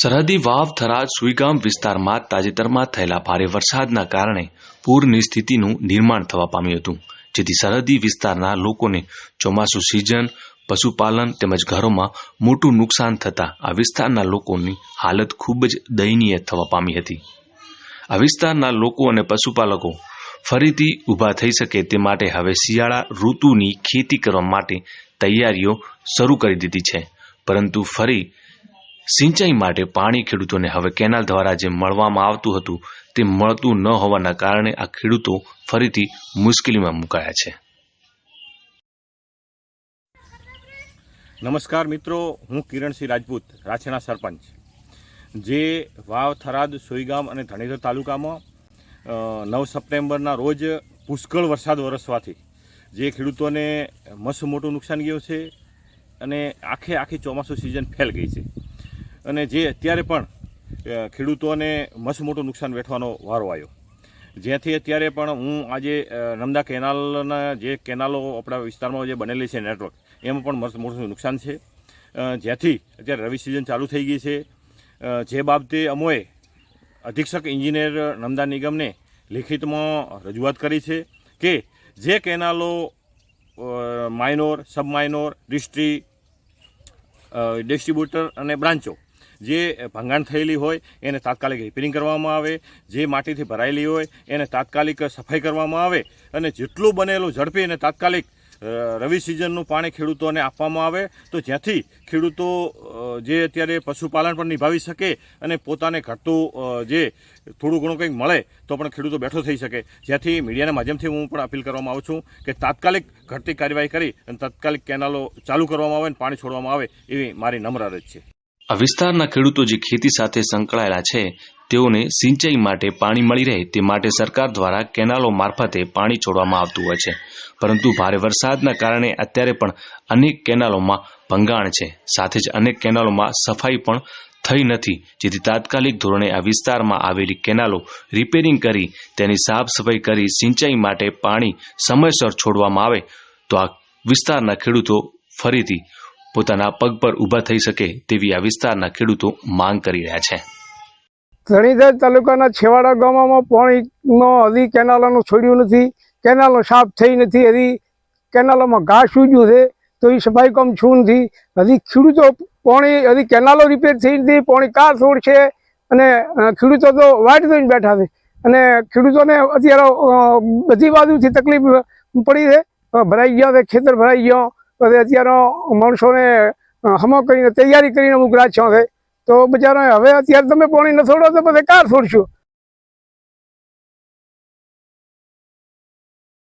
સરહદી વાવ, થરાદ, સુઈગામ વિસ્તારમાં તાજેતરમાં થયેલા ભારે વરસાદના કારણે પૂરની સ્થિતિનું નિર્માણ થવા પામ્યું હતું, જેથી સરહદી વિસ્તારના લોકોને ચોમાસુ સિઝન, પશુપાલન તેમજ ઘરોમાં મોટું નુકસાન થતા આ વિસ્તારના લોકોની હાલત ખૂબ જ દયનીય થવા પામી હતી. આ વિસ્તારના લોકો અને પશુપાલકો ફરીથી ઊભા થઈ શકે તે માટે હવે શિયાળા ઋતુની ખેતી કરવા માટે તૈયારીઓ શરૂ કરી દીધી છે, પરંતુ ફરી સિંચાઈ માટે પાણી ખેડૂતોને હવે કેનાલ દ્વારા જે મળવામાં આવતું હતું તે મળતું ન હોવાના કારણે આ ખેડૂતો ફરીથી મુશ્કેલીમાં મુકાયા છે. નમસ્કાર મિત્રો, હું કિરણસિંહ રાજપૂત, રાછેના સરપંચ. જે વાવ, થરાદ, સોઈગામ અને ધણેધર તાલુકામાં નવ સપ્ટેમ્બરના રોજ પુષ્કળ વરસાદ વરસવાથી જે ખેડૂતોને મસ્ત મોટું નુકસાન ગયું છે અને આખે આખી ચોમાસું સિઝન ફેલ ગઈ છે. અને જે અત્યારે પણ ખેડૂતોને મસ્ત મોટું નુકસાન વેઠવાનો વારો આવ્યો. જ્યાંથી અત્યારે પણ હું આજે નમદા કેનાલના જે કેનાલો આપણા વિસ્તારમાં જે બનેલી છે નેટવર્ક, એમાં પણ મસ્ત મોટું નુકસાન છે. જ્યાંથી અત્યારે રવિ સિઝન ચાલુ થઈ ગઈ છે. જે બાબતે અમોએ અધિક્ષક એન્જિનિયર નમદા નિગમને લિખિતમાં રજૂઆત કરી છે કે જે કેનાલો માઇનોર, સબ માઇનોર, ડિસ્ટ્રી ડિસ્ટ્રીબ્યુટર અને બ્રાન્ચો જે ભંગાણ થયેલી હોય, એને તાત્કાલિક રિપેરિંગ કરવામાં આવે. જે માટીથી ભરાયેલી હોય, એને તાત્કાલિક સફાઈ કરવામાં આવે. અને જેટલું બનેલું ઝડપી અને તાત્કાલિક રવિ સિઝનનું પાણી ખેડૂતોને આપવામાં આવે, તો જ્યાંથી ખેડૂતો જે અત્યારે પશુપાલન પણ નિભાવી શકે અને પોતાને ઘટતું જે થોડું ઘણું કંઈક મળે, તો પણ ખેડૂતો બેઠો થઈ શકે. જ્યાંથી મીડિયાના માધ્યમથી હું પણ અપીલ કરવામાં આવું છું કે તાત્કાલિક ઘટતી કાર્યવાહી કરી અને તાત્કાલિક કેનાલો ચાલુ કરવામાં આવે અને પાણી છોડવામાં આવે, એવી મારી નમ્ર અરજ છે. આ વિસ્તારના ખેડૂતો જે ખેતી સાથે સંકળાયેલા છે, તેઓને સિંચાઈ માટે પાણી મળી રહે તે માટે સરકાર દ્વારા કેનાલો મારફતે પાણી છોડવામાં આવતું હોય છે. પરંતુ ભારે વરસાદના કારણે અત્યારે પણ અનેક કેનાલોમાં ભંગાણ છે. સાથે જ અનેક કેનાલોમાં સફાઈ પણ થઈ નથી. જેથી તાત્કાલિક ધોરણે આ વિસ્તારમાં આવેલી કેનાલો રિપેરિંગ કરી તેની સાફ સફાઈ કરી સિંચાઈ માટે પાણી સમયસર છોડવામાં આવે તો આ વિસ્તારના ખેડૂતો ફરીથી પોતાના પગ પર ઊભા થઈ શકે તેવી આ વિસ્તારના ખેડૂતો માંગ કરી રહ્યા છે. ધણીધર તાલુકાના છેવાડા ગામમાં પાણીનો હજી કેનાલોનું છોડ્યું નથી કેનાલો સાફ થઈ નથી, હજી કેનાલોમાં ઘાસ ઉગ્યું છે, તો એ સફાઈ કામ છું નથી. હજી ખેડૂતો પાણી, હજી કેનાલો રિપેર થઈ નથી, પાણી કાર છોડશે અને ખેડૂતો તો વાટ જોઈને બેઠા છે. અને ખેડૂતોને અત્યારે બધી બાજુથી તકલીફ પડી છે, ભરાઈ ગયા છે, ખેતર ભરાઈ ગયો પછી અત્યારનો માણસોને હમો કરીને તૈયારી કરીને ઉઘરા છો છે. તો બિચારા હવે અત્યારે તમે પાણી ન તો પછી કાર છોડશું.